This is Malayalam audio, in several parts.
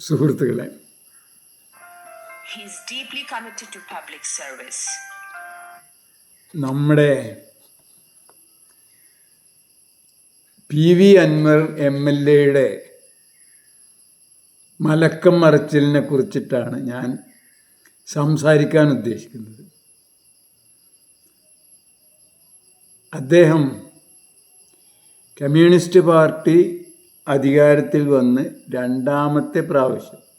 സുഹൃത്തുക്കളെ. നമ്മുടെ P V Anvar M L എയുടെ മലക്കം മറച്ചിലിനെ കുറിച്ചിട്ടാണ് ഞാൻ സംസാരിക്കാൻ ഉദ്ദേശിക്കുന്നത്. അദ്ദേഹം കമ്മ്യൂണിസ്റ്റ് പാർട്ടി അധികാരത്തിൽ വന്ന് രണ്ടാമത്തെ പ്രാവശ്യം.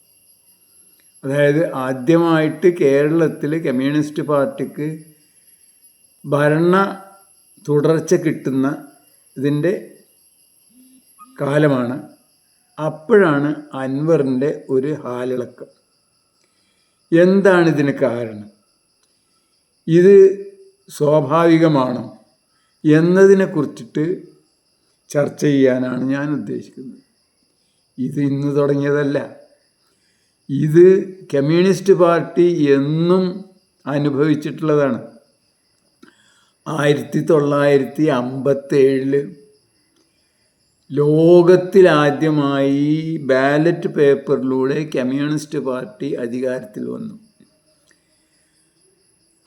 അതായത് ആദ്യമായിട്ട് കേരളത്തിൽ കമ്മ്യൂണിസ്റ്റ് പാർട്ടിക്ക് ഭരണ തുടർച്ച കിട്ടുന്ന ഇതിന്റെ കാലമാണ്. അപ്പോഴാണ് അൻവറിന്റെ ഒരു ഹാലിളക്കം. എന്താണ് ഇതിന് കാരണം? ഇത് സ്വാഭാവികമാണോ? എന്നതിനെ കുറിച്ചിട്ട് ചർച്ച ചെയ്യാനാണ് ഞാൻ ഉദ്ദേശിക്കുന്നത്. ഇത് ഇന്ന് തുടങ്ങിയതല്ല. ഇത് കമ്മ്യൂണിസ്റ്റ് പാർട്ടി എന്നും അനുഭവിച്ചിട്ടുള്ളതാണ്. ആയിരത്തി തൊള്ളായിരത്തി അമ്പത്തേഴിൽ ലോകത്തിലാദ്യമായി ബാലറ്റ് പേപ്പറിലൂടെ കമ്മ്യൂണിസ്റ്റ് പാർട്ടി അധികാരത്തിൽ വന്നു.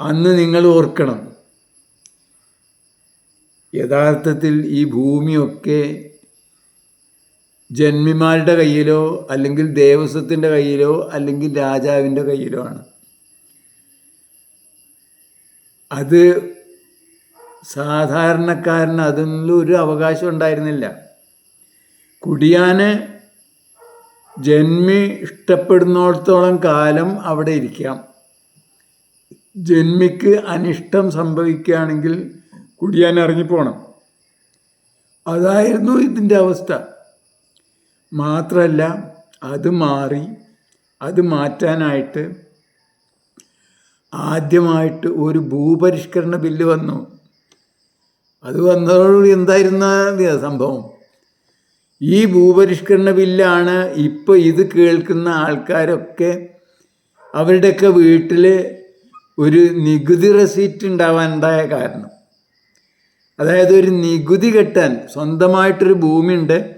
അന്ന് നിങ്ങൾ ഓർക്കണം യഥാർത്ഥത്തിൽ ഈ ഭൂമിയൊക്കെ ജന്മിമാരുടെ കയ്യിലോ അല്ലെങ്കിൽ ദേവസ്വത്തിന്റെ കയ്യിലോ അല്ലെങ്കിൽ രാജാവിന്റെ കയ്യിലോ ആണ്. അത് സാധാരണക്കാരന് അതിനുള്ള ഒരു അവകാശം ഉണ്ടായിരുന്നില്ല. കുടിയാന് ജന്മി ഇഷ്ടപ്പെടുന്നിടത്തോളം കാലം അവിടെ ഇരിക്കാം. ജന്മിക്ക് അനിഷ്ടം സംഭവിക്കുകയാണെങ്കിൽ കുടിയാൻ ഇറങ്ങിപ്പോണം അതായിരുന്നു ഇതിന്റെ അവസ്ഥ. മാത്രമല്ല അത് മാറി അത് മാറ്റാനായിട്ട് ആദ്യമായിട്ട് ഒരു ഭൂപരിഷ്കരണ ബില്ല് വന്നു. അത് വന്നതോടുകൂടി എന്തായിരുന്ന സംഭവം? ഈ ഭൂപരിഷ്കരണ ബില്ലാണ് ഇപ്പോൾ ഇത് കേൾക്കുന്ന ആൾക്കാരൊക്കെ അവരുടെയൊക്കെ വീട്ടിൽ ഒരു നികുതി റെസീറ്റ് ഉണ്ടാവാനുണ്ടായ കാരണം. അതായത് ഒരു നികുതി കെട്ടാൻ സ്വന്തമായിട്ടൊരു ഭൂമിയുണ്ട്.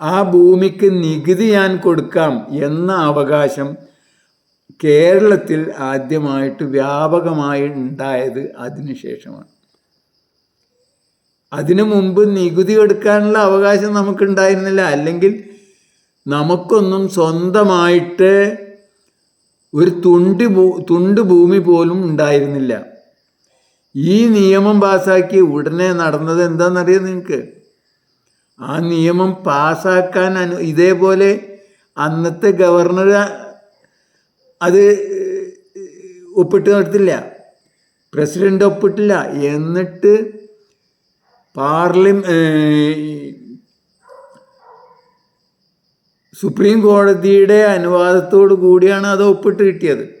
ആ ഭൂമിക്ക് നികുതി ഞാൻ കൊടുക്കാം എന്ന അവകാശം കേരളത്തിൽ ആദ്യമായിട്ട് വ്യാപകമായി ഉണ്ടായത് അതിനുശേഷമാണ് അതിനു മുമ്പ് നികുതി എടുക്കാനുള്ള അവകാശം നമുക്കുണ്ടായിരുന്നില്ല. അല്ലെങ്കിൽ നമുക്കൊന്നും സ്വന്തമായിട്ട് ഒരു തുണ്ട് തുണ്ട് ഭൂമി പോലും ഉണ്ടായിരുന്നില്ല. ഈ നിയമം പാസ്സാക്കി ഉടനെ നടന്നത് എന്താണെന്നറിയാം നിങ്ങൾക്ക്? ആ നിയമം പാസ്സാക്കാൻ അനു ഇതേപോലെ അന്നത്തെ ഗവർണർ അത് ഒപ്പിട്ട് നടത്തില്ല. പ്രസിഡന്റ് ഒപ്പിട്ടില്ല. എന്നിട്ട് പാർലമെ സുപ്രീം കോടതിയുടെ അനുവാദത്തോടു കൂടിയാണ് അത് ഒപ്പിട്ട് കിട്ടിയത്.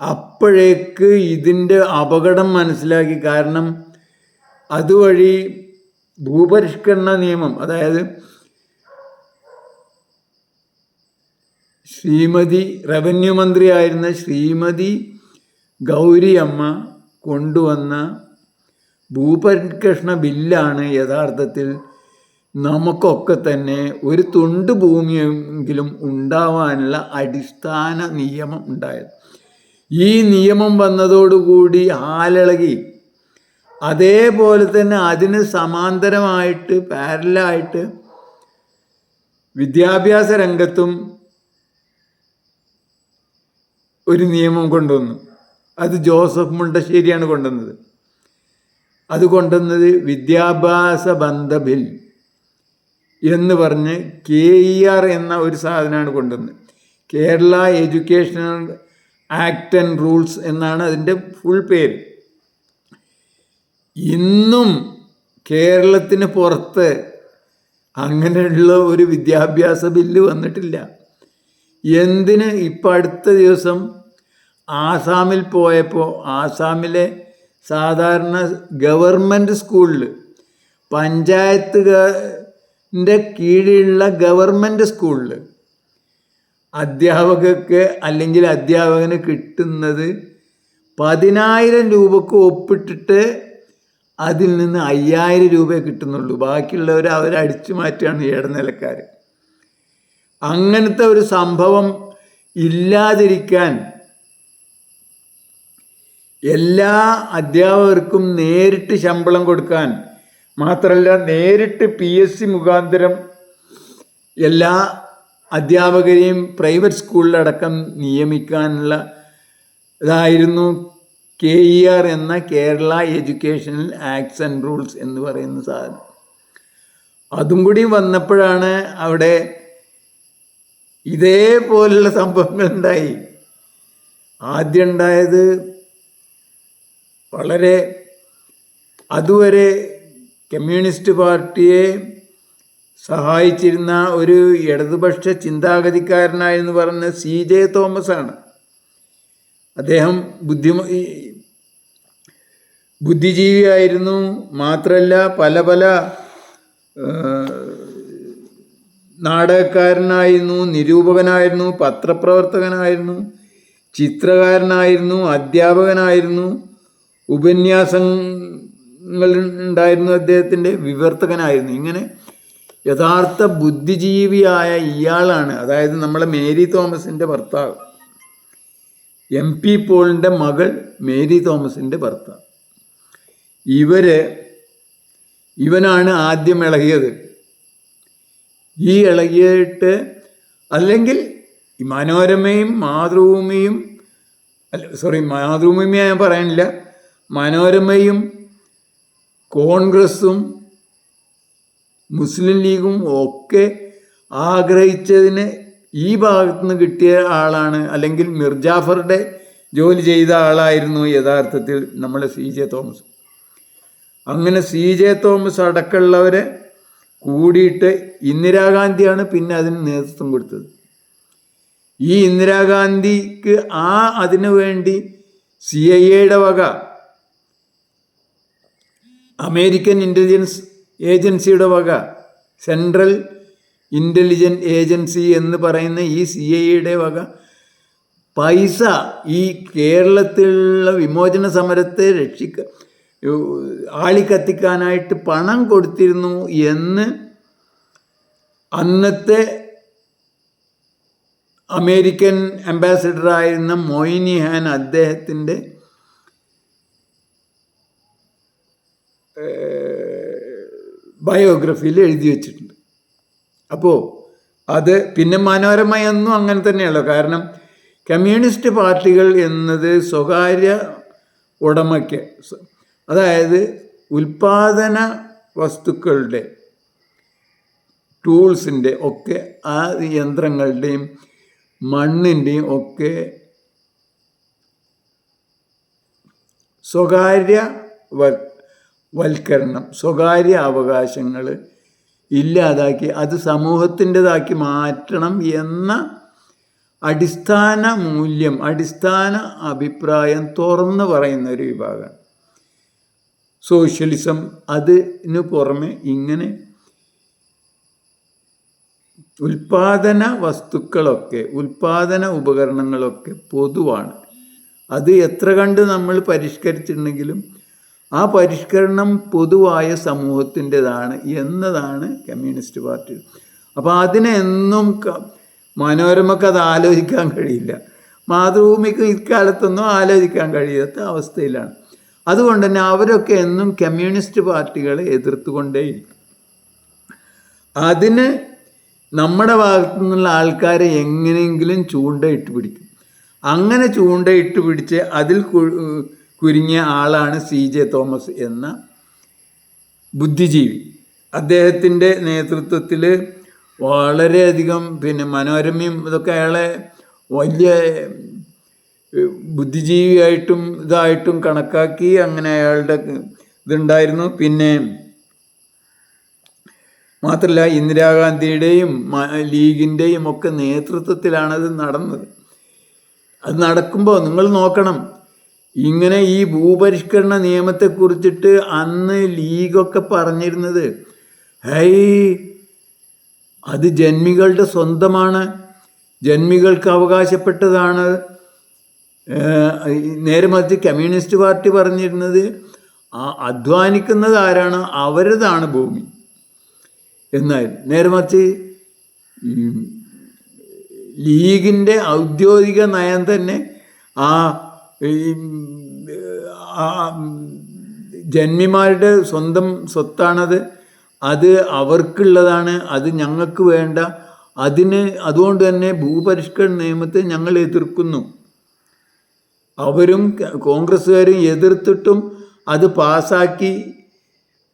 അപ്പോഴേക്ക് ഇതിന്റെ അപകടം മനസ്സിലാക്കി. കാരണം അതുവഴി ഭൂപരിഷ്കരണ നിയമം അതായത് ശ്രീമതി റവന്യൂ മന്ത്രിയായിരുന്ന ശ്രീമതി ഗൗരിയമ്മ കൊണ്ടുവന്ന ഭൂപരിഷ്കരണ ബില്ലാണ് യഥാർത്ഥത്തിൽ നമുക്കൊക്കെ തന്നെ ഒരു തുണ്ട് ഭൂമിയെങ്കിലും ഉണ്ടാവാനുള്ള അടിസ്ഥാന നിയമം ഉണ്ടായത്. ഈ നിയമം വന്നതോടുകൂടി ആലിളകി. അതേപോലെ തന്നെ അതിന് സമാന്തരമായിട്ട് പാരലായിട്ട് വിദ്യാഭ്യാസ രംഗത്തും ഒരു നിയമം കൊണ്ടുവന്നു. അത് ജോസഫ് മുണ്ടശ്ശേരിയാണ് കൊണ്ടുവന്നത്. അത് കൊണ്ടുവന്നത് വിദ്യാഭ്യാസ ബന്ധ ബിൽ എന്ന് പറഞ്ഞ് കെ ഇ ആർ എന്ന ഒരു സാധനമാണ് കൊണ്ടുവന്നത്. Kerala educational act and rules എന്നാണ് അതിന്റെ ഫുൾ പേര്. ഇന്നും കേരളത്തിന് പുറത്ത് അങ്ങനെയുള്ള ഒരു വിദ്യാഭ്യാസ ബില്ല് വന്നിട്ടില്ല. എന്തിന് ഇപ്പം അടുത്ത ദിവസം ആസാമിൽ പോയപ്പോൾ ആസാമിലെ സാധാരണ ഗവൺമെന്റ് സ്കൂളിൽ പഞ്ചായത്തുകാരുടെ കീഴിലുള്ള ഗവൺമെന്റ് സ്കൂളിൽ അധ്യാപകർക്ക് അല്ലെങ്കിൽ അധ്യാപകന് കിട്ടുന്നത് പതിനായിരം രൂപക്ക് ഒപ്പിട്ടിട്ട് അതിൽ നിന്ന് അയ്യായിരം രൂപയെ കിട്ടുന്നുള്ളൂ. ബാക്കിയുള്ളവർ അവരടിച്ചു മാറ്റുകയാണ് ഇടനിലക്കാർ അങ്ങനത്തെ ഒരു സംഭവം ഇല്ലാതിരിക്കാൻ എല്ലാ അധ്യാപകർക്കും നേരിട്ട് ശമ്പളം കൊടുക്കാൻ മാത്രമല്ല നേരിട്ട് പി എസ് സി മുഖാന്തരം എല്ലാ അധ്യാപകരെയും പ്രൈവറ്റ് സ്കൂളിലടക്കം നിയമിക്കാനുള്ള ഇതായിരുന്നു കെ ഇ ആർ എന്ന Kerala educational acts and rules എന്ന് പറയുന്ന സാധനം. അതും കൂടി വന്നപ്പോഴാണ് അവിടെ ഇതേപോലുള്ള സംഭവങ്ങൾ ഉണ്ടായി. ആദ്യം ഉണ്ടായത് വളരെ അതുവരെ കമ്മ്യൂണിസ്റ്റ് പാർട്ടിയെ സഹായിച്ചിരുന്ന ഒരു ഇടതുപക്ഷ ചിന്താഗതിക്കാരനായെന്ന് പറഞ്ഞ സി ജെ തോമസ് ആണ് അദ്ദേഹം ബുദ്ധിമ ഈ ബുദ്ധിജീവിയായിരുന്നു. മാത്രമല്ല പല പല നാടകക്കാരനായിരുന്നു നിരൂപകനായിരുന്നു പത്രപ്രവർത്തകനായിരുന്നു ചിത്രകാരനായിരുന്നു അധ്യാപകനായിരുന്നു ഉപന്യാസങ്ങൾ ഉണ്ടായിരുന്നു അദ്ദേഹത്തിന്റെ വിവർത്തകനായിരുന്നു. ഇങ്ങനെ യഥാർത്ഥ ബുദ്ധിജീവിയായ ഇയാളാണ്. അതായത് നമ്മളെ മേരി തോമസിന്റെ ഭർത്താവ്. എം പി പോളിന്റെ മകൾ മേരി തോമസിന്റെ ഭർത്താവ്. ഇവർ ഇവനാണ് ആദ്യം ഇളകിയത്. ഈ ഇളകിയിട്ട് അല്ലെങ്കിൽ മനോരമയും മാതൃഭൂമിയും അല്ല സോറി മാതൃഭൂമിയെ ഞാൻ പറയാനില്ല. മനോരമയും കോൺഗ്രസും മുസ്ലിം ലീഗും ഒക്കെ ആഗ്രഹിച്ചതിന് ഈ ഭാഗത്തു നിന്ന് കിട്ടിയ ആളാണ്. അല്ലെങ്കിൽ മിർജാഫറുടെ ജോലി ചെയ്ത ആളായിരുന്നു യഥാർത്ഥത്തിൽ നമ്മളെ സി ജെ തോമസ്. അങ്ങനെ സി ജെ തോമസ് അടക്കമുള്ളവരെ കൂടിയിട്ട് ഇന്ദിരാഗാന്ധിയാണ് പിന്നെ അതിന് നേതൃത്വം കൊടുത്തത്. ഈ ഇന്ദിരാഗാന്ധിക്ക് ആ അതിനു വേണ്ടി സി ഐ എയുടെ വക അമേരിക്കൻ ഇന്റലിജൻസ് ഏജൻസിയുടെ വക. സെൻട്രൽ ഇന്റലിജന്റ് ഏജൻസി എന്ന് പറയുന്ന ഈ സി ഐയുടെ വക. പൈസ ഈ കേരളത്തിലുള്ള വിമോചന സമരത്തെ രക്ഷിക്ക ആളിക്കത്തിക്കാനായിട്ട് പണം കൊടുത്തിരുന്നു എന്ന് അന്നത്തെ അമേരിക്കൻ അംബാസിഡറായിരുന്ന മൊയ്നി ഹാൻ അദ്ദേഹത്തിന്റെ ബയോഗ്രഫിയിൽ എഴുതി വച്ചിട്ടുണ്ട്. അപ്പോൾ അത് പിന്നെ മനോരമയൊന്നും അങ്ങനെ തന്നെയല്ലോ കാരണം കമ്മ്യൂണിസ്റ്റ് പാർട്ടികൾ എന്നത് സ്വകാര്യ ഉടമയ്ക്ക് അതായത് ഉൽപാദന വസ്തുക്കളുടെ ടൂൾസിന്റെ ഒക്കെ ആ യന്ത്രങ്ങളുടെയും മണ്ണിന്റെയും ഒക്കെ സ്വകാര്യ വൽക്കരണം സ്വകാര്യ അവകാശങ്ങൾ ഇല്ലാതാക്കി അത് സമൂഹത്തിന്റെതാക്കി മാറ്റണം എന്ന അടിസ്ഥാന മൂല്യം അടിസ്ഥാന അഭിപ്രായം തുറന്നു പറയുന്ന ഒരു വിഭാഗം. സോഷ്യലിസം അതിന് പുറമെ ഇങ്ങനെ ഉൽപാദന വസ്തുക്കളൊക്കെ ഉൽപാദന ഉപകരണങ്ങളൊക്കെ പൊതുവാണ്. അത് എത്ര കണ്ട് നമ്മൾ പരിഷ്കരിച്ചിട്ടുണ്ടെങ്കിലും ആ പരിഷ്കരണം പൊതുവായ സമൂഹത്തിന്റെതാണ് എന്നതാണ് കമ്മ്യൂണിസ്റ്റ് പാർട്ടി. അപ്പോൾ അതിനെന്നും എന്നും മനോരമക്ക് അത് ആലോചിക്കാൻ കഴിയില്ല. മാതൃഭൂമിക്ക് ഇക്കാലത്തൊന്നും ആലോചിക്കാൻ കഴിയാത്ത അവസ്ഥയിലാണ്. അതുകൊണ്ട് തന്നെ അവരൊക്കെ എന്നും കമ്മ്യൂണിസ്റ്റ് പാർട്ടികളെ എതിർത്തുകൊണ്ടേയിരിക്കും. അതിന് നമ്മുടെ ഭാഗത്തു നിന്നുള്ള ആൾക്കാരെ എങ്ങനെയെങ്കിലും ചൂണ്ടയിട്ട് പിടിക്കും. അങ്ങനെ ചൂണ്ടയിട്ട് പിടിച്ച് അതിൽ കുരുങ്ങിയ ആളാണ് സി ജെ തോമസ് എന്ന ബുദ്ധിജീവി. അദ്ദേഹത്തിന്റെ നേതൃത്വത്തിൽ വളരെയധികം പിന്നെ മനോരമയും ഇതൊക്കെ അയാളെ വലിയ ബുദ്ധിജീവിയായിട്ടും ഇതായിട്ടും കണക്കാക്കി അങ്ങനെ അയാളുടെ ഇതുണ്ടായിരുന്നു. പിന്നെ മാത്രമല്ല ഇന്ദിരാഗാന്ധിയുടെയും ലീഗിന്റെയും ഒക്കെ നേതൃത്വത്തിലാണത് നടന്നത്. അത് നടക്കുമ്പോൾ നിങ്ങൾ നോക്കണം ഇങ്ങനെ ഈ ഭൂപരിഷ്കരണ നിയമത്തെക്കുറിച്ചിട്ട് അന്ന് ലീഗൊക്കെ പറഞ്ഞിരുന്നത് ഹൈ അത് ജന്മികളുടെ സ്വന്തമാണ് ജന്മികൾക്ക് അവകാശപ്പെട്ടതാണ്. നേരെ മറിച്ച് കമ്മ്യൂണിസ്റ്റ് പാർട്ടി പറഞ്ഞിരുന്നത് അധ്വാനിക്കുന്നത് ആരാണ്? അവരതാണ് ഭൂമി. എന്നാൽ നേരെ മറിച്ച് ലീഗിന്റെ ഔദ്യോഗിക നയം തന്നെ ആ ഈ, ജന്മിമാരുടെ സ്വന്തം സ്വത്താണത്. അത് അവർക്കുള്ളതാണ്. അത് ഞങ്ങൾക്ക് വേണ്ട. അതിന് അതുകൊണ്ട് തന്നെ ഭൂപരിഷ്കരണ നിയമത്തെ ഞങ്ങൾ എതിർക്കുന്നു. അവരും കോൺഗ്രസ്സുകാരും എതിർത്തിട്ടും അത് പാസാക്കി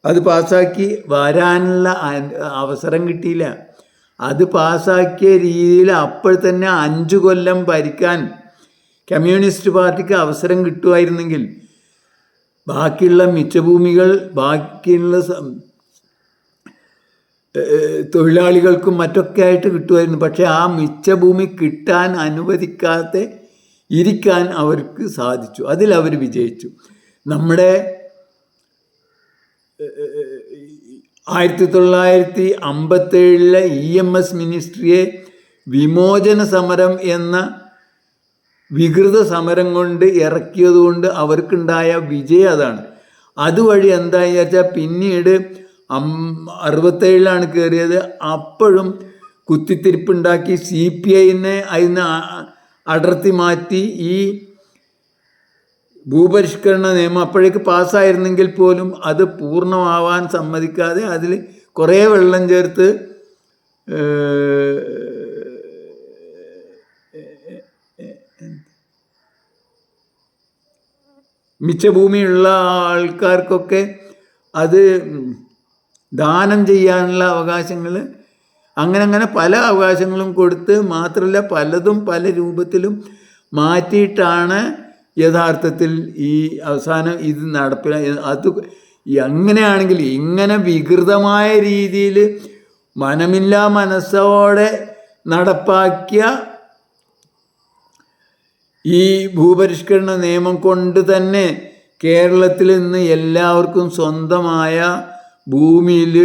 അത് പാസാക്കി വരാനുള്ള അവസരം കിട്ടിയില്ല. അത് പാസാക്കിയ രീതിയിൽ അപ്പോൾ തന്നെ അഞ്ചു കൊല്ലം ഭരിക്കാൻ കമ്മ്യൂണിസ്റ്റ് പാർട്ടിക്ക് അവസരം കിട്ടുമായിരുന്നെങ്കിൽ ബാക്കിയുള്ള മിച്ചഭൂമികൾ ബാക്കിയുള്ള തൊഴിലാളികൾക്കും മറ്റൊക്കെ ആയിട്ട് കിട്ടുമായിരുന്നു. പക്ഷേ ആ മിച്ചഭൂമി കിട്ടാൻ അനുവദിക്കാതെ ഇരിക്കാൻ അവർക്ക് സാധിച്ചു. അതിൽ അവർ വിജയിച്ചു. നമ്മുടെ ആയിരത്തി തൊള്ളായിരത്തി അമ്പത്തേഴിലെ ഇ എം എസ് മിനിസ്ട്രിയെ വിമോചന സമരം എന്ന വികൃത സമരം കൊണ്ട് ഇറക്കിയതുകൊണ്ട് അവർക്കുണ്ടായ വിജയം അതാണ്. അതുവഴി എന്താ വിചാരിച്ചാൽ പിന്നീട് അം അറുപത്തേഴിലാണ് കയറിയത് അപ്പോഴും കുത്തിത്തിരിപ്പുണ്ടാക്കി സി പി ഐനെ അതിന് അടർത്തി മാറ്റി ഈ ഭൂപരിഷ്കരണ നിയമം അപ്പോഴേക്ക് പാസ്സായിരുന്നെങ്കിൽ പോലും അത് പൂർണമാവാൻ സമ്മതിക്കാതെ അതിൽ കുറേ വെള്ളം ചേർത്ത് മിച്ചഭൂമിയുള്ള ആൾക്കാർക്കൊക്കെ അത് ദാനം ചെയ്യാനുള്ള അവകാശങ്ങൾ അങ്ങനെ അങ്ങനെ പല അവകാശങ്ങളും കൊടുത്ത് മാത്രമല്ല പലതും പല രൂപത്തിലും മാറ്റിയിട്ടാണ് യഥാർത്ഥത്തിൽ ഈ അവസാനം ഇത് നടപ്പില അത് എങ്ങനെയാണെങ്കിൽ ഇങ്ങനെ വികൃതമായ രീതിയിൽ മനമില്ലാ മനസ്സോടെ നടപ്പാക്കിയ ഈ ഭൂപരിഷ്കരണ നിയമം കൊണ്ട് തന്നെ കേരളത്തിൽ നിന്ന് എല്ലാവർക്കും സ്വന്തമായ ഭൂമിയിൽ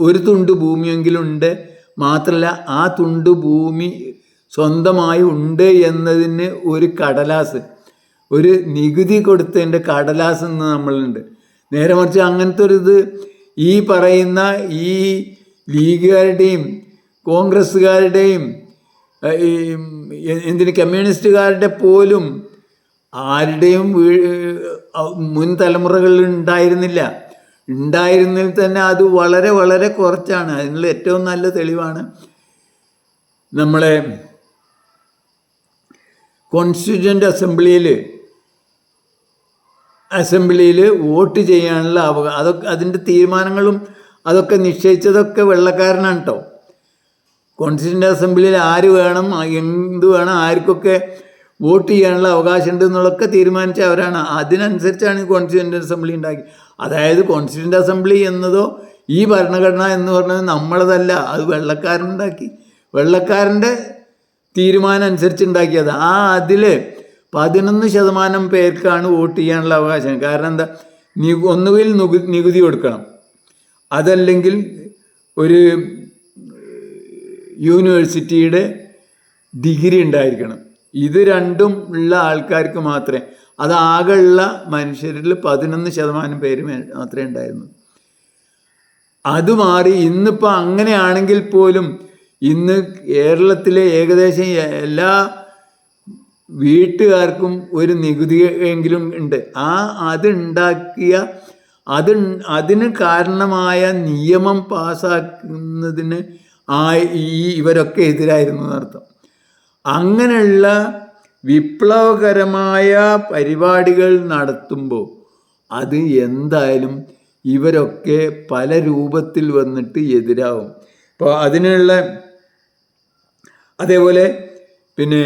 ഒരു തുണ്ട് ഭൂമിയെങ്കിലും ഉണ്ട് മാത്രമല്ല ആ തുണ്ട് ഭൂമി സ്വന്തമായി ഉണ്ട് എന്നതിന് ഒരു കടലാസ് ഒരു നികുതി കൊടുത്തതിന്റെ കടലാസ് എന്ന് നമ്മളുണ്ട് നേരെ മറിച്ച് അങ്ങനത്തെ ഒരു ഇത് ഈ പറയുന്ന ഈ ലീഗുകാരുടെയും കോൺഗ്രസ്സുകാരുടെയും ഈ എന്തിന് കമ്മ്യൂണിസ്റ്റുകാരുടെ പോലും ആരുടെയും മുൻ തലമുറകളിൽ ഉണ്ടായിരുന്നില്ല. ഉണ്ടായിരുന്നതിൽ തന്നെ അത് വളരെ വളരെ കുറച്ചാണ്. അതിനുള്ള ഏറ്റവും നല്ല തെളിവാണ് നമ്മളെ കോൺസ്റ്റിറ്റ്യൂന്റ് അസംബ്ലിയിൽ അസംബ്ലിയിൽ വോട്ട് ചെയ്യാനുള്ള അവകാശം അതൊക്കെ അതിന്റെ തീരുമാനങ്ങളും അതൊക്കെ നിശ്ചയിച്ചതൊക്കെ വെള്ളക്കാരനാണ് കേട്ടോ കോൺസ്റ്റിറ്റ്യൂന്റ് അസംബ്ലിയിൽ ആര് വേണം എന്ത് വേണം ആർക്കൊക്കെ വോട്ട് ചെയ്യാനുള്ള അവകാശം ഉണ്ട് എന്നുള്ളതൊക്കെ തീരുമാനിച്ച അവരാണ്. അതിനനുസരിച്ചാണ് ഈ കോൺസ്റ്റിറ്റ്യൂന്റ് അസംബ്ലി ഉണ്ടാക്കി. അതായത് കോൺസ്റ്റിറ്റ്യൂന്റ് അസംബ്ലി എന്നതോ ഈ ഭരണഘടന എന്ന് പറഞ്ഞത് നമ്മളതല്ല അത് വെള്ളക്കാരനുണ്ടാക്കി. വെള്ളക്കാരന്റെ തീരുമാനം അനുസരിച്ച് ഉണ്ടാക്കിയത്. ആ അതിൽ പതിനൊന്ന് ശതമാനം പേർക്കാണ് വോട്ട് ചെയ്യാനുള്ള അവകാശം. കാരണം എന്താ? ഒന്നുകിൽ നികുതി കൊടുക്കണം. അതല്ലെങ്കിൽ ഒരു യൂണിവേഴ്സിറ്റിയുടെ ഡിഗ്രി ഉണ്ടായിരിക്കണം. ഇത് രണ്ടും ഉള്ള ആൾക്കാർക്ക് മാത്രമേ അതാകെയുള്ള മനുഷ്യരിൽ പതിനൊന്ന് ശതമാനം പേര് മാത്രമേ ഉണ്ടായിരുന്നു. അത് മാറി ഇന്നിപ്പോൾ അങ്ങനെയാണെങ്കിൽ പോലും ഇന്ന് കേരളത്തിലെ ഏകദേശം എല്ലാ വീട്ടുകാർക്കും ഒരു നികുതി എങ്കിലും ഉണ്ട്. ആ അതുണ്ടാക്കിയ അത് അതിന് കാരണമായ നിയമം പാസ്സാക്കുന്നതിന് ആ ഈ ഇവരൊക്കെ എതിരായിരുന്നു എന്നർത്ഥം. അങ്ങനെയുള്ള വിപ്ലവകരമായ പരിപാടികൾ നടത്തുമ്പോൾ അത് എന്തായാലും ഇവരൊക്കെ പല രൂപത്തിൽ വന്നിട്ട് എതിരാവും. അപ്പോൾ അതിനുള്ള അതേപോലെ പിന്നെ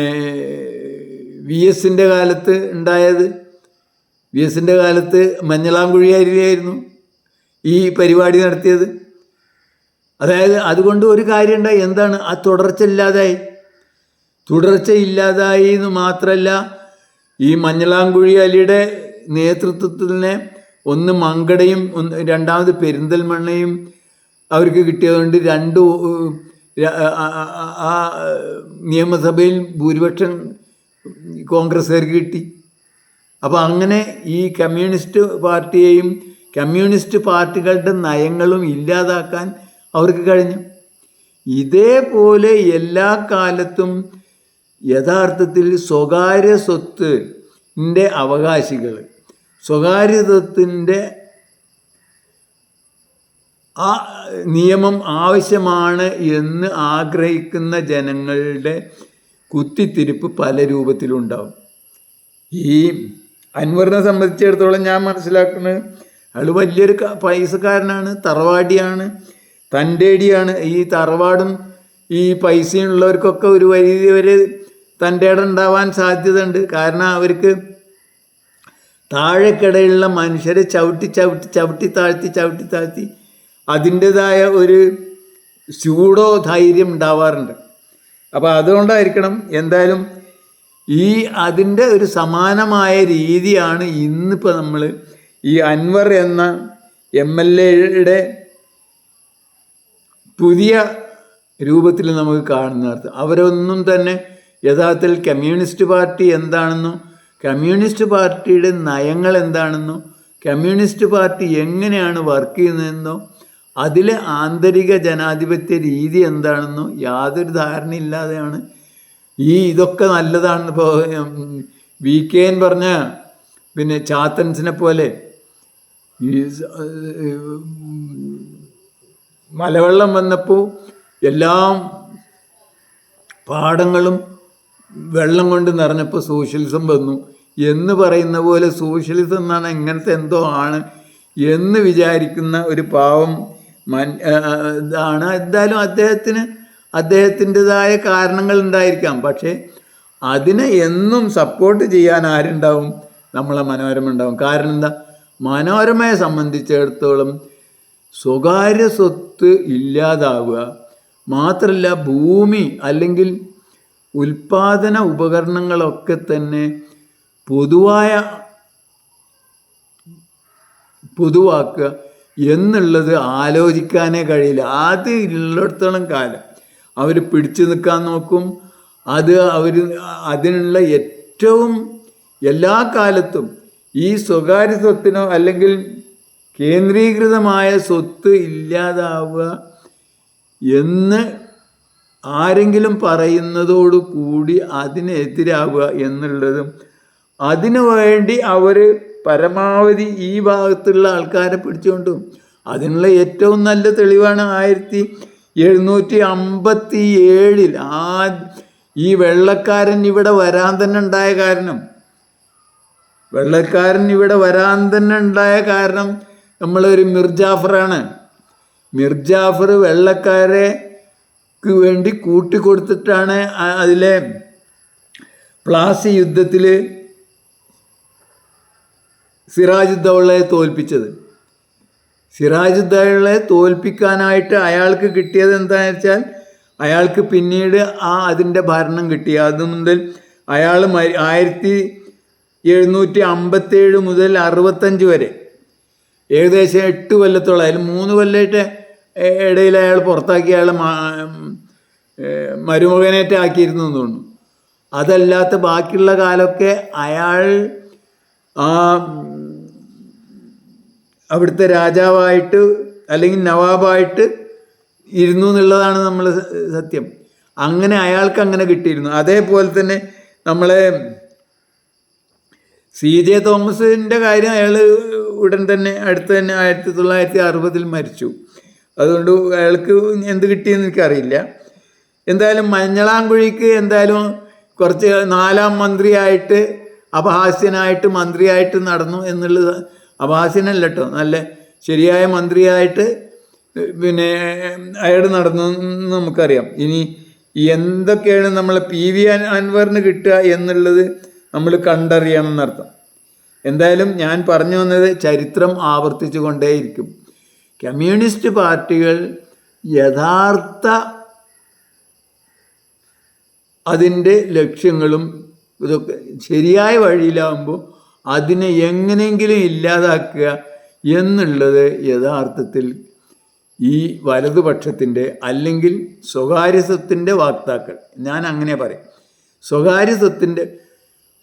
വി എസിന്റെ കാലത്ത് ഉണ്ടായത് വി എസിന്റെ കാലത്ത് മഞ്ഞളാംകുഴിയായിരുന്നു ഈ പരിപാടി നടത്തിയത്. അതായത് അതുകൊണ്ട് ഒരു കാര്യം എന്താണ്? ആ തുടർച്ച ഇല്ലാതായി തുടർച്ച ഇല്ലാതായി എന്ന് മാത്രമല്ല ഈ മഞ്ഞളാംകുഴി അലിയുടെ നേതൃത്വത്തിൽ തന്നെ ഒന്ന് മങ്കടയും ഒന്ന് രണ്ടാമത് പെരിന്തൽമണ്ണയും അവർക്ക് കിട്ടിയതുകൊണ്ട് രണ്ട് ആ നിയമസഭയിൽ ഭൂരിപക്ഷം കോൺഗ്രസ്സുകാർക്ക് കിട്ടി. അപ്പോൾ അങ്ങനെ ഈ കമ്മ്യൂണിസ്റ്റ് പാർട്ടിയെയും കമ്മ്യൂണിസ്റ്റ് പാർട്ടികളുടെ നയങ്ങളും ഇല്ലാതാക്കാൻ അവർക്ക് കഴിഞ്ഞു. ഇതേപോലെ എല്ലാ കാലത്തും യഥാർത്ഥത്തിൽ സ്വകാര്യ സ്വത്തിന്റെ അവകാശികൾ സ്വകാര്യത്വത്തിന്റെ ആ നിയമം ആവശ്യമാണ് എന്ന് ആഗ്രഹിക്കുന്ന ജനങ്ങളുടെ കുത്തിത്തിരിപ്പ് പല രൂപത്തിലുണ്ടാവും. ഈ അൻവറിനെ സംബന്ധിച്ചിടത്തോളം ഞാൻ മനസ്സിലാക്കുന്നത് അയാൾ വലിയൊരു പൈസക്കാരനാണ് തറവാടിയാണ്. തന്റെടിയാണ് ഈ തറവാടും ഈ പൈസയുള്ളവർക്കൊക്കെ ഒരു പരിധി വരെ തന്റെ ഇടം ഉണ്ടാവാൻ സാധ്യതയുണ്ട്. കാരണം അവർക്ക് താഴെക്കിടയിലുള്ള മനുഷ്യരെ ചവിട്ടി ചവിട്ടി ചവിട്ടി താഴ്ത്തി ചവിട്ടി താഴ്ത്തി അതിന്റെതായ ഒരു സ്യൂഡോ ധൈര്യം ഉണ്ടാവാറുണ്ട്. അപ്പോൾ അതുകൊണ്ടായിരിക്കണം എന്തായാലും ഈ അതിന്റെ ഒരു സമാനമായ രീതിയാണ് ഇന്നിപ്പോൾ നമ്മൾ ഈ അൻവർ എന്ന എം എൽ എയുടെ പുതിയ രൂപത്തിൽ നമുക്ക് കാണുന്നത് അവരൊന്നും തന്നെ യഥാർത്ഥത്തിൽ കമ്മ്യൂണിസ്റ്റ് പാർട്ടി എന്താണെന്നും കമ്മ്യൂണിസ്റ്റ് പാർട്ടിയുടെ നയങ്ങൾ എന്താണെന്നും കമ്മ്യൂണിസ്റ്റ് പാർട്ടി എങ്ങനെയാണ് വർക്ക് ചെയ്യുന്നതെന്നോ അതിലെ ആന്തരിക ജനാധിപത്യ രീതി എന്താണെന്നോ യാതൊരു ധാരണയില്ലാതെയാണ് ഈ ഇതൊക്കെ നല്ലതാണ് ഇപ്പോൾ വി കെ എൻ പറഞ്ഞ പിന്നെ ചാത്തൻസിനെ പോലെ മലവെള്ളം വന്നപ്പോൾ എല്ലാം പാടങ്ങളും വെള്ളം കൊണ്ട് നിറഞ്ഞപ്പോൾ സോഷ്യലിസം വന്നു. എന്ന് പറയുന്ന പോലെ സോഷ്യലിസം എന്നാണ് ഇങ്ങനത്തെ എന്തോ ആണ് എന്ന് വിചാരിക്കുന്ന ഒരു പാവം മൻ ഇതാണ്. എന്തായാലും അദ്ദേഹത്തിന് അദ്ദേഹത്തിന്റെതായ കാരണങ്ങൾ ഉണ്ടായിരിക്കാം. പക്ഷേ അതിനെ എന്നും സപ്പോർട്ട് ചെയ്യാൻ ആരുണ്ടാവും? നമ്മളെ മനോരമ ഉണ്ടാവും. കാരണം എന്താ? മനോരമയെ സംബന്ധിച്ചിടത്തോളം സ്വകാര്യ സ്വത്ത് ഇല്ലാതാവുക. മാത്രമല്ല ഭൂമി അല്ലെങ്കിൽ ഉൽപാദന ഉപകരണങ്ങളൊക്കെ തന്നെ പൊതുവായ പൊതുവാക്കുക എന്നുള്ളത് ആലോചിക്കാനേ കഴിയില്ല. അത് ഉള്ളിടത്തോളം കാലം അവർ പിടിച്ചു നിൽക്കാൻ നോക്കും. അത് അവർ അതിനുള്ള ഏറ്റവും എല്ലാ കാലത്തും ഈ സ്വകാര്യ സ്വത്തിനോ അല്ലെങ്കിൽ കേന്ദ്രീകൃതമായ സ്വത്ത് ഇല്ലാതാവുക എന്ന് ആരെങ്കിലും പറയുന്നതോടു കൂടി അതിനെതിരാവുക എന്നുള്ളതും. അതിനു വേണ്ടി അവർ പരമാവധി ഈ ഭാഗത്തുള്ള ആൾക്കാരെ പിടിച്ചുകൊണ്ടും അതിനുള്ള ഏറ്റവും നല്ല തെളിവാണ് ആയിരത്തി എഴുന്നൂറ്റി അമ്പത്തി ഏഴിൽ ആ ഈ വെള്ളക്കാരൻ ഇവിടെ വരാൻ തന്നെ ഉണ്ടായ കാരണം. വെള്ളക്കാരൻ ഇവിടെ വരാൻ തന്നെ ഉണ്ടായ കാരണം നമ്മളൊരു മിർജാഫറാണ്. മിർജാഫർ വെള്ളക്കാരെക്ക് വേണ്ടി കൂട്ടിക്കൊടുത്തിട്ടാണ് അതിലെ പ്ലാസി യുദ്ധത്തിൽ സിറാജുദ്ദൗളയെ തോൽപ്പിച്ചത്. സിറാജുദ്ദൗളയെ തോൽപ്പിക്കാനായിട്ട് അയാൾക്ക് കിട്ടിയത് എന്താണെന്ന് വെച്ചാൽ അയാൾക്ക് പിന്നീട് ആ അതിന്റെ ഭരണം കിട്ടി. അത് മുതൽ അയാൾ ആയിരത്തി എഴുന്നൂറ്റി അമ്പത്തേഴ് മുതൽ അറുപത്തഞ്ച് വരെ. ഏകദേശം എട്ട് കൊല്ലത്തോളം അതിൽ മൂന്ന് കൊല്ലമായിട്ട് ഇടയിൽ അയാൾ പുറത്താക്കി അയാൾ മരുമകനേറ്റ് ആക്കിയിരുന്നു എന്ന് തോന്നുന്നു. അതല്ലാത്ത ബാക്കിയുള്ള കാലമൊക്കെ അയാൾ ആ അവിടുത്തെ രാജാവായിട്ട് അല്ലെങ്കിൽ നവാബായിട്ട് ഇരുന്നു എന്നുള്ളതാണ് നമ്മൾ സത്യം. അങ്ങനെ അയാൾക്ക് അങ്ങനെ കിട്ടിയിരുന്നു. അതേപോലെ തന്നെ നമ്മളെ സി ജെ തോമസിന്റെ കാര്യം അയാൾ ഉടൻ തന്നെ അടുത്ത് തന്നെ ആയിരത്തി തൊള്ളായിരത്തി അറുപതിൽ മരിച്ചു. അതുകൊണ്ട് അയാൾക്ക് എന്ത് കിട്ടിയെന്ന് എനിക്കറിയില്ല. എന്തായാലും മഞ്ഞളാംകുഴിക്ക് എന്തായാലും കുറച്ച് നാലാം മന്ത്രിയായിട്ട് അപഹാസ്യനായിട്ട് മന്ത്രിയായിട്ട് നടന്നു എന്നുള്ളത് അപഹാസ്യനല്ല കേട്ടോ നല്ല ശരിയായ മന്ത്രിയായിട്ട് പിന്നെ അയാൾ നടന്നു എന്ന് നമുക്കറിയാം. ഇനി എന്തൊക്കെയാണ് നമ്മളെ പി വി അൻവറിന് കിട്ടുക എന്നുള്ളത് നമ്മൾ കണ്ടറിയണം എന്നർത്ഥം. എന്തായാലും ഞാൻ പറഞ്ഞു വന്നത് ചരിത്രം ആവർത്തിച്ചു കൊണ്ടേയിരിക്കും. കമ്മ്യൂണിസ്റ്റ് പാർട്ടികൾ യഥാർത്ഥ അതിന്റെ ലക്ഷ്യങ്ങളും ഇതൊക്കെ ശരിയായ വഴിയിലാകുമ്പോൾ അതിനെ എങ്ങനെയെങ്കിലും ഇല്ലാതാക്കുക എന്നുള്ളത് യഥാർത്ഥത്തിൽ ഈ വലതുപക്ഷത്തിന്റെ അല്ലെങ്കിൽ സ്വകാര്യ സ്വത്തിന്റെ വാക്താക്കൾ ഞാൻ അങ്ങനെ പറയും സ്വകാര്യ സ്വത്തിന്റെ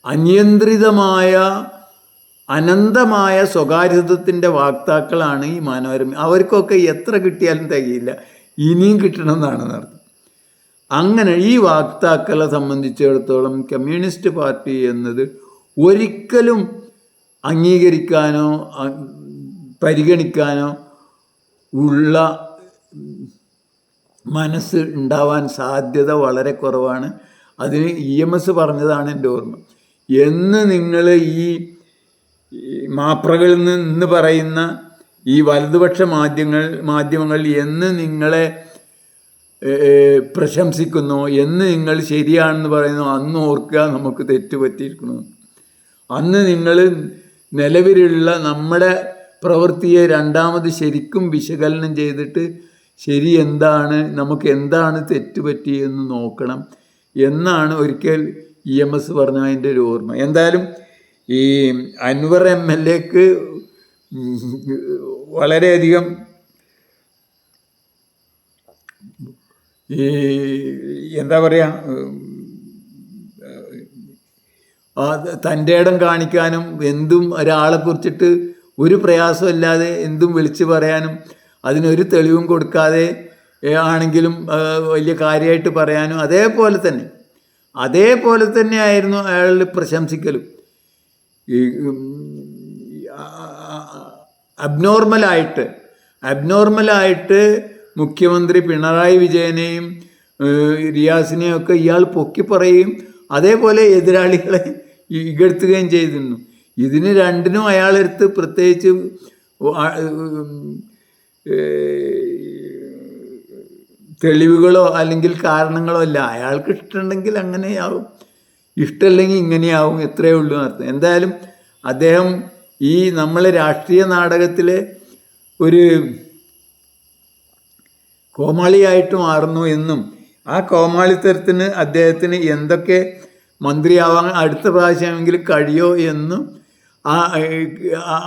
അനിയന്ത്രിതമായ അനന്തമായ സ്വകാര്യത്വത്തിന്റെ വാക്താക്കളാണ് ഈ മനോരമ. അവർക്കൊക്കെ എത്ര കിട്ടിയാലും തികയില്ല. ഇനിയും കിട്ടണമെന്നാണ് അർത്ഥം അങ്ങനെ ഈ വാക്താക്കളെ സംബന്ധിച്ചിടത്തോളം കമ്മ്യൂണിസ്റ്റ് പാർട്ടി എന്നത് ഒരിക്കലും അംഗീകരിക്കാനോ പരിഗണിക്കാനോ ഉള്ള മനസ്സ് ഉണ്ടാവാൻ സാധ്യത വളരെ കുറവാണ്. അതിന് ഇ എം എസ് പറഞ്ഞതാണ് എന്റെ ഓർമ്മ. എന്ന് നിങ്ങൾ ഈ മാപ്രകളിൽ നിന്ന് പറയുന്ന ഈ വലതുപക്ഷ മാധ്യമങ്ങൾ മാധ്യമങ്ങൾ എന്ന് നിങ്ങളെ പ്രശംസിക്കുന്നു എന്ന് നിങ്ങൾ ശരിയാണെന്ന് പറയുന്നു അന്ന് ഓർക്കുക നമുക്ക് തെറ്റ് പറ്റിയിരിക്കുന്നു അന്ന് നിങ്ങൾ നിലവിലുള്ള നമ്മുടെ പ്രവൃത്തിയെ രണ്ടാമത് ശരിക്കും വിശകലനം ചെയ്തിട്ട് ശരി എന്താണ് നമുക്ക് എന്താണ് തെറ്റ് പറ്റിയെന്ന് നോക്കണം എന്നാണ് ഒരിക്കൽ ഇ എം എസ് പറഞ്ഞ അതിന്റെ ഒരു ഓർമ്മ. എന്തായാലും ഈ അൻവർ എം എൽ എക്ക് വളരെയധികം ഈ എന്താ പറയുക തന്റെ ഇടം കാണിക്കാനും എന്തും ഒരാളെ കുറിച്ചിട്ട് ഒരു പ്രയാസമില്ലാതെ എന്തും വിളിച്ചു പറയാനും അതിനൊരു തെളിവും കൊടുക്കാതെ ആണെങ്കിലും വലിയ കാര്യമായിട്ട് പറയാനും അതേപോലെ തന്നെ അതേപോലെ തന്നെ ആയിരുന്നു അയാളുടെ പ്രശംസിക്കലും. ഈ അബ്നോർമലായിട്ട് അബ്നോർമലായിട്ട് മുഖ്യമന്ത്രി പിണറായി വിജയനെയും റിയാസിനെയും ഒക്കെ ഇയാൾ പൊക്കി പറയുകയും അതേപോലെ എതിരാളികളെ ഇകഴ്ത്തുകയും ചെയ്തിരുന്നു. ഇതിന് രണ്ടിനും അയാളെടുത്ത് പ്രത്യേകിച്ച് തെളിവുകളോ അല്ലെങ്കിൽ കാരണങ്ങളോ അല്ല അയാൾക്ക് ഇഷ്ടമുണ്ടെങ്കിൽ അങ്ങനെയാവും. ഇഷ്ടമല്ലെങ്കിൽ ഇങ്ങനെയാവും എത്രയേ ഉള്ളൂ എന്നർത്ഥം എന്തായാലും അദ്ദേഹം ഈ നമ്മളെ രാഷ്ട്രീയ നാടകത്തിലെ ഒരു കോമാളിയായിട്ട് മാറുന്നു എന്നും ആ കോമാളിത്തരത്തിന് അദ്ദേഹത്തിന് എന്തൊക്കെ മന്ത്രിയാവാൻ അടുത്ത പ്രാവശ്യമെങ്കിലും കഴിയോ എന്നും ആ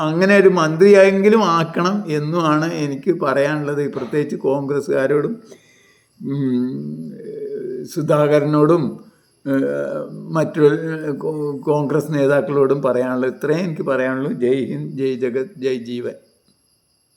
അങ്ങനെ ഒരു മന്ത്രിയായെങ്കിലും ആക്കണം എന്നുമാണ് എനിക്ക് പറയാനുള്ളത്. പ്രത്യേകിച്ച് കോൺഗ്രസ്സുകാരോടും സുധാകരനോടും മറ്റു കോൺഗ്രസ് നേതാക്കളോടും പറയാനുള്ളത് ഇത്രയും എനിക്ക് പറയാനുള്ളൂ. ജയ് ഹിന്ദ് ജയ് ജഗത് ജയ് ജീവൻ.